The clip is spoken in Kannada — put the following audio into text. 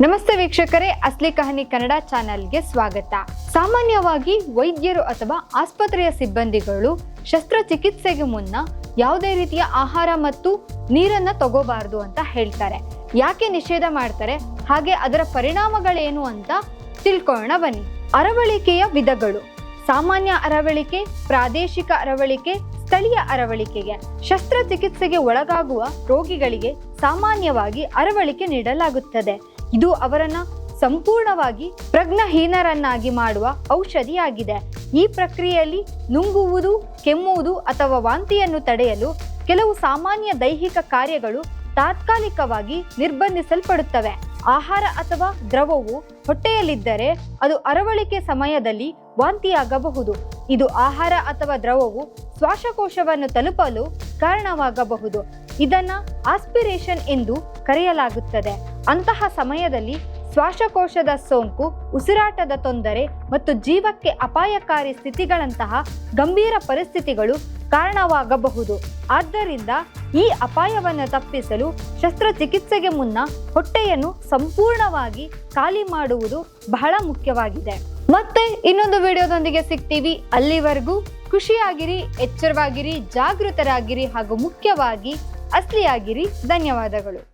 ನಮಸ್ತೆ ವೀಕ್ಷಕರೇ, ಅಸ್ಲಿ ಕಹನಿ ಕನ್ನಡ ಚಾನೆಲ್ಗೆ ಸ್ವಾಗತ. ಸಾಮಾನ್ಯವಾಗಿ ವೈದ್ಯರು ಅಥವಾ ಆಸ್ಪತ್ರೆಯ ಸಿಬ್ಬಂದಿಗಳು ಶಸ್ತ್ರಚಿಕಿತ್ಸೆಗೆ ಮುನ್ನ ಯಾವುದೇ ರೀತಿಯ ಆಹಾರ ಮತ್ತು ನೀರನ್ನ ತಗೋಬಾರದು ಅಂತ ಹೇಳ್ತಾರೆ. ಯಾಕೆ ನಿಷೇಧ ಮಾಡ್ತಾರೆ? ಹಾಗೆ ಅದರ ಪರಿಣಾಮಗಳೇನು ಅಂತ ತಿಳ್ಕೊಳ್ಳೋಣ ಬನ್ನಿ. ಅರವಳಿಕೆಯ ವಿಧಗಳು. ಸಾಮಾನ್ಯ ಅರವಳಿಕೆ, ಪ್ರಾದೇಶಿಕ ಅರವಳಿಕೆ, ಸ್ಥಳೀಯ ಅರವಳಿಕೆಗೆ. ಶಸ್ತ್ರಚಿಕಿತ್ಸೆಗೆ ಒಳಗಾಗುವ ರೋಗಿಗಳಿಗೆ ಸಾಮಾನ್ಯವಾಗಿ ಅರವಳಿಕೆ ನೀಡಲಾಗುತ್ತದೆ. ಇದು ಅವರನ್ನು ಸಂಪೂರ್ಣವಾಗಿ ಪ್ರಜ್ಞಹೀನರನ್ನಾಗಿ ಮಾಡುವ ಔಷಧಿಯಾಗಿದೆ. ಈ ಪ್ರಕ್ರಿಯೆಯಲ್ಲಿ ನುಂಗುವುದು, ಕೆಮ್ಮುವುದು ಅಥವಾ ವಾಂತಿಯನ್ನು ತಡೆಯಲು ಕೆಲವು ಸಾಮಾನ್ಯ ದೈಹಿಕ ಕಾರ್ಯಗಳು ತಾತ್ಕಾಲಿಕವಾಗಿ ನಿರ್ಬಂಧಿಸಲ್ಪಡುತ್ತವೆ. ಆಹಾರ ಅಥವಾ ದ್ರವವು ಹೊಟ್ಟೆಯಲ್ಲಿದ್ದರೆ ಅದು ಅರವಳಿಕೆ ಸಮಯದಲ್ಲಿ ವಾಂತಿಯಾಗಬಹುದು. ಇದು ಆಹಾರ ಅಥವಾ ದ್ರವವು ಶ್ವಾಸಕೋಶವನ್ನು ತಲುಪಲು ಕಾರಣವಾಗಬಹುದು. ಇದನ್ನ ಆಸ್ಪಿರೇಷನ್ ಎಂದು ಕರೆಯಲಾಗುತ್ತದೆ. ಅಂತಹ ಸಮಯದಲ್ಲಿ ಶ್ವಾಸಕೋಶದ ಸೋಂಕು, ಉಸಿರಾಟದ ತೊಂದರೆ ಮತ್ತು ಜೀವಕ್ಕೆ ಅಪಾಯಕಾರಿ ಸ್ಥಿತಿಗಳಂತಹ ಗಂಭೀರ ಪರಿಸ್ಥಿತಿಗಳು ಕಾರಣವಾಗಬಹುದು. ಆದ್ದರಿಂದ ಈ ಅಪಾಯವನ್ನು ತಪ್ಪಿಸಲು ಶಸ್ತ್ರಚಿಕಿತ್ಸೆಗೆ ಮುನ್ನ ಹೊಟ್ಟೆಯನ್ನು ಸಂಪೂರ್ಣವಾಗಿ ಖಾಲಿ ಮಾಡುವುದು ಬಹಳ ಮುಖ್ಯವಾಗಿದೆ. ಮತ್ತೆ ಇನ್ನೊಂದು ವಿಡಿಯೋದೊಂದಿಗೆ ಸಿಗ್ತೀವಿ. ಅಲ್ಲಿವರೆಗೂ ಖುಷಿಯಾಗಿರಿ, ಎಚ್ಚರವಾಗಿರಿ, ಜಾಗೃತರಾಗಿರಿ ಹಾಗೂ ಮುಖ್ಯವಾಗಿ ಅಸ್ಲಿಯಾಗಿರಿ ಧನ್ಯವಾದಗಳು.